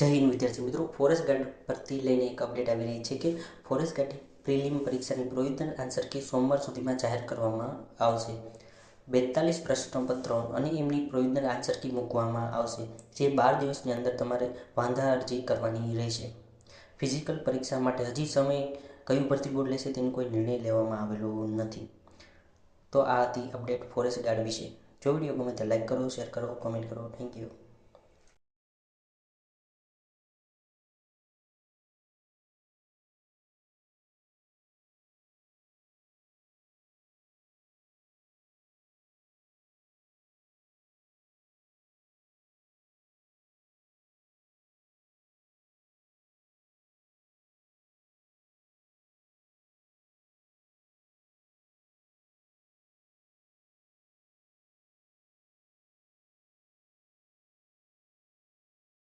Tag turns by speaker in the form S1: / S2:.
S1: જય હિન્દ, વિદ્યાર્થી મિત્રો. ફોરેસ્ટ ગાર્ડ પરથી લઈને એક અપડેટ આવી રહી છે કે ફોરેસ્ટ ગાર્ડ પ્રિલિમ પરીક્ષાની પ્રોવિઝનલ આન્સર કી સોમવાર સુધીમાં જાહેર કરવામાં આવશે. બેતાલીસ પ્રશ્નપત્રો અને એમની પ્રોવિઝનલ આન્સર કી મૂકવામાં આવશે, જે બાર દિવસની અંદર તમારે વાંધા અરજી કરવાની રહેશે. ફિઝિકલ પરીક્ષા માટે હજી સમય કયું ભરતી બોર્ડ લેશે તેનો કોઈ નિર્ણય લેવામાં આવેલો નથી. તો આ હતી અપડેટ ફોરેસ્ટ ગાર્ડ વિશે. જો વીડિયો ગમે તો લાઈક કરો શેર કરો કોમેન્ટ કરો. Thank you